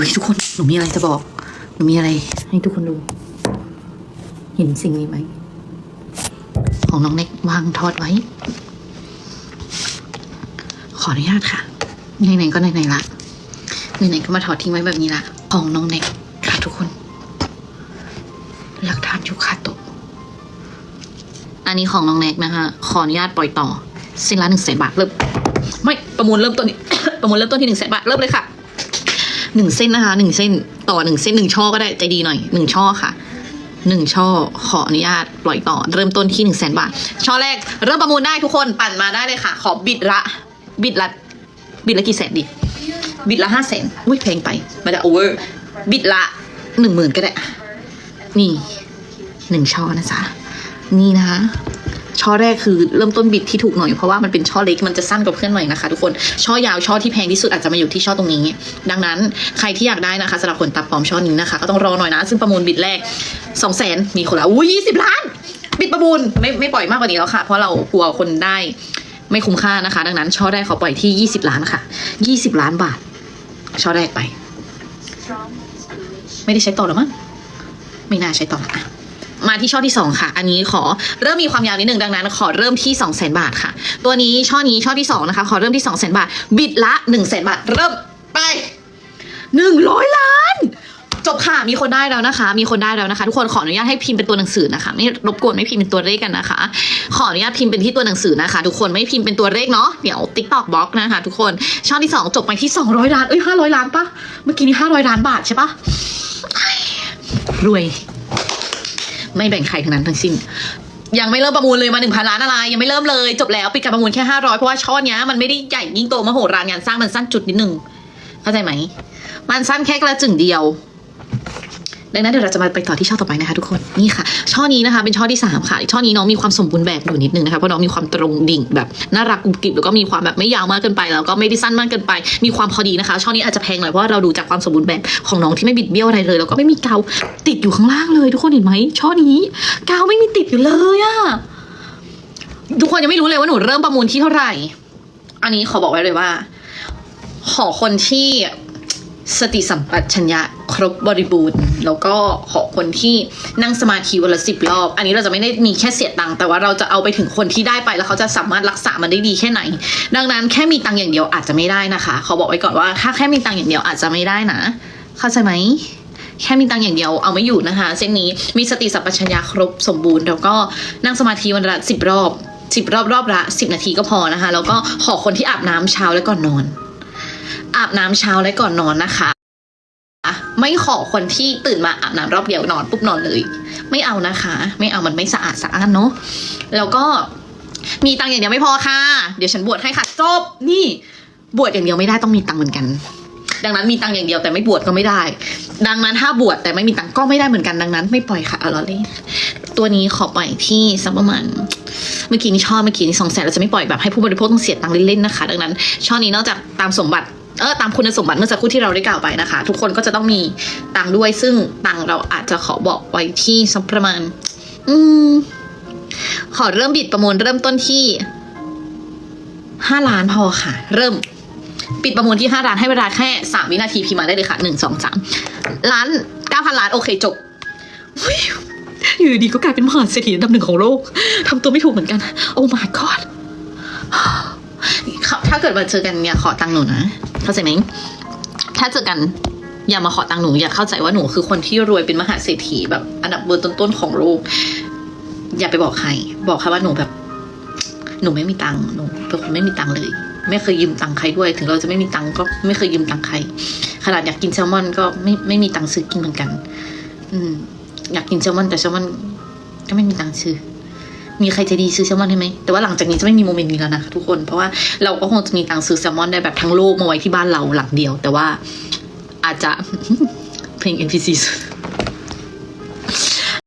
ฮ้ยทุกคนหนูมีอะไรจะบอกหนูมีอะไร ให้ทุกคนดู เห็นสิ่งนี้ไหมของน้องเน็กวางทอดไว้ ขออนุญาตค่ะไหนๆก็ไหนๆละไหนๆก็มาถอดทิ้งไว้แบบนี้ละของน้องเน็กค่ะทุกคน หลักฐานยูคาโตะอันนี้ของน้องเน็กนะคะขออนุญาตปล่อยต่อเส้นละหนึ่งแสนบาทเริ่มไม่ประมูลเริ่มต้นนี้ประมูลเริ่มต้นที่หนึ่งแสนบาทเริ่มเลยค่ะ หนึ่งเส้นนะคะหนึ่งเส้นต่อหนึ่งเส้นหนึ่งช่อก็ได้ใจดีหน่อยหนึ่งช่อค่ะหนึ่งช่อขออนุญาตปล่อยต่อ เริ่มต้นที่หนึ่งแสนบาท ช่อแรกเริ่มประมูลได้ทุกคนปั่นมาได้เลยค่ะ ขอบิดละ บิดละ บิดละกี่แสนดิบิดละห้าแสนอุ้ยแพงไปมันจะโอเวอร์บิดละหนึ่งหมื่นก็ได้ นี่หนึ่งช่อนะจ๊ะนี่นะคะ ช่อแรกคือเริ่มต้นบิดที่ถูกหน่อยเพราะว่ามันเป็นช่อเล็กมันจะสั้นกว่าเพื่อนหน่อยนะคะทุกคนช่อยาวช่อที่แพงที่สุดอาจจะมาอยู่ที่ช่อตรงนี้ ดังนั้นใครที่อยากได้นะคะสำหรับขนตาปลอมช่อนี้นะคะก็ต้องรอหน่อยนะ ซึ่งประมูลบิดแรกสองแสนมีคนละอุ้ยยี่สิบล้าน บิดประมูลไม่ไม่ปล่อยมากกว่านี้แล้วค่ะ เพราะเรากลัวคนได้ไม่คุ้มค่านะคะ ดังนั้นช่อแรกเขอปล่อยที่ยี่สิบล้านค่ะยี่สิบล้านบาท ช่อแรกไป ไม่ได้ใช้ต่อหรอมั้งไม่น่าใช้ต่อละ มาที่ช่อที่สองค่ะ อันนี้ขอเริ่มมีความยาวนิดนึงดังนั้น ขอเริ่มที่สองแสนบาทค่ะ ตัวนี้ช่อนี้ช่อที่สองนะคะ ขอเริ่มที่สองแสนบาท บิดละหนึ่งแสนบาท เริ่มไปหนึ่งร้อยล้าน จบค่ะ มีคนได้แล้วนะคะ มีคนได้แล้วนะคะ ทุกคนขออนุญาตให้พิมพ์เป็นตัวหนังสือนะคะ ไม่รบกวนไม่พิมพ์เป็นตัวเลขกันนะคะ ขออนุญาตพิมพ์เป็นที่ตัวหนังสือนะคะ ทุกคนไม่พิมพ์เป็นตัวเลขเนาะ เดี๋ยว TikTok บล็อกนะคะ ทุกคน ช่องที่สองจบไปที่สองร้อยล้าน เอ้ยห้าร้อยล้านปะเมื่อกี้นี้ห้าร้อยล้านบาทใช่ปะรวย ไม่แบ่งใครทั้งนั้นทั้งสิ้น ยังไม่เริ่มประมูลเลยมาหนึ่งพันล้านอะไร ยังไม่เริ่มเลยจบแล้วปิดการประมูลแค่ห้าร้อยเพราะว่าช่อเนี้ยมันไม่ได้ใหญ่ยิ่งโตมโหฬาร งานสร้างมันสั้นจุดนิดนึงเข้าใจไหม มันสั้นแค่กระจึงเดียว ดังนั้นเดี๋ยวเราจะมาไปต่อที่ช่อต่อไปนะคะทุกคนนี่ค่ะ ช่อนี้นะคะเป็นช่อที่สามค่ะช่อนี้น้องมีความสมบูรณ์แบบอยู่นิดนึงนะคะเพราะน้องมีความตรงดิ่งแบบน่ารักกุบกิบแล้วก็มีความแบบไม่ยาวมากเกินไป แล้วก็ไม่ได้สั้นมากเกินไป มีความพอดีนะคะ ช่อนี้อาจจะแพงหน่อยเพราะเราดูจากความสมบูรณ์แบบของน้องที่ไม่บิดเบี้ยวอะไรเลย แล้วก็ไม่มีกาวติดอยู่ข้างล่างเลย ทุกคนเห็นไหมช่อนี้กาวไม่มีติดอยู่เลยอะทุกคนยังไม่รู้เลยว่าหนูเริ่มประมูลที่เท่าไหร่ อันนี้ขอบอกไว้เลยว่า ขอคนที่ สติสัมปชัญญะครบบริบูรณ์ แล้วก็ขอคนที่นั่งสมาธิวันละสิบรอบ อันนี้เราจะไม่ได้มีแค่เสียตังค์แต่ว่าเราจะเอาไปถึงคนที่ได้ไปแล้วเขาจะสามารถรักษามันได้ดีแค่ไหน ดังนั้นแค่มีตังค์อย่างเดียวอาจจะไม่ได้นะคะเขอบอกไว้ก่อนว่าถ้าแค่มีตังค์อย่างเดียวอาจจะไม่ได้นะ เข้าใจไหมแค่มีตังค์อย่างเดียวเอาไม่อยู่นะคะ เส้นนี้มีสติสัมปชัญญะครบสมบูรณ์ แล้วก็นั่งสมาธิวันละสิบรอบสิบรอบรอบละสิบนาทีก็พอนะคะ แล้วก็ขอคนที่อาบน้ำเช้าและก่อนนอน อาบน้ำเช้าและก่อนนอนนะคะไม่ขอคนที่ตื่นมาอาบน้ำรอบเดียวนอนปุ๊บนอนเลย ไม่เอานะคะ ไม่เอามันไม่สะอาดสะอ้านเนาะแล้วก็มีตังอย่างเดียวไม่พอค่ะ เดี๋ยวฉันบวชให้ค่ะจบนี่บวชอย่างเดียวไม่ได้ต้องมีตังเหมือนกัน ดังนั้นมีตังอย่างเดียวแต่ไม่บวชก็ไม่ได้ ดังนั้นถ้าบวชแต่ไม่มีตังก็ไม่ได้เหมือนกันดังนั้น ไม่ปล่อยค่ะอลอเล่ตัวนี้ขอปล่อยที่สักประมาณเมื่อกี้นี่ชอบเมื่อกี้นี่สองแสนเราจะไม่ปล่อยแบบให้ผู้บริโภคต้องเสียตังเล่นๆนะคะ ดังนั้นช่อนี้นอกจากตามสมบัติ เออตามคุณสมบัติเมื่อสักครู่ที่เราได้กล่าวไปนะคะ ทุกคนก็จะต้องมีตังด้วยซึ่งตังเราอาจจะขอบอกไว้ที่สักประมาณ อืม ขอเริ่มบิดประมูลเริ่มต้นที่ห้าล้านพอค่ะ เริ่ม ปิดประมูลที่ห้าล้านให้เวลาแค่สามวินาทีพิมพ์มาได้เลยค่ะหนึ่งสองสามล้านเก้าพันล้านโอเคจบอยู่ดีก็กลายเป็นมหาเศรษฐีอันดับหนึ่งของโลกทำตัวไม่ถูกเหมือนกัน โอ้ my god ถ้าเกิดมาเจอกันเนี่ยขอตังค์หนูนะเข้าใจไหมถ้าเจอกันอย่ามาขอตังค์หนูอย่าเข้าใจว่าหนูคือคนที่รวยเป็นมหาเศรษฐีแบบอันดับเบอร์ต้นๆของโลกอย่าไปบอกใคร บอกแค่ว่าหนูแบบ หนูไม่มีตังค์หนูเป็นคนไม่มีตังค์เลย ไม่เคยยืมตังค์ใครด้วย ถึงเราจะไม่มีตังค์ก็ไม่เคยยืมตังค์ใคร ขนาดอยากกินแซลมอนก็ไม่ไม่มีตังค์ซื้อกินเหมือนกัน อืม อยากกินแซลมอนแต่แซลมอนก็ไม่มีตังค์ซื้อ มีใครใจะดีซื้อแซลมอนให้ไหมแต่ว่าหลังจากนี้จะไม่มีโมเมนต์นี้แล้วนะทุกคนเพราะว่าเราก็คงจะมีตังซื้อแซลมอนได้แบบทั้งโลกมาไว้ที่บ้านเราหลังเดียว แต่ว่าอาจจะเพลง NPC สุด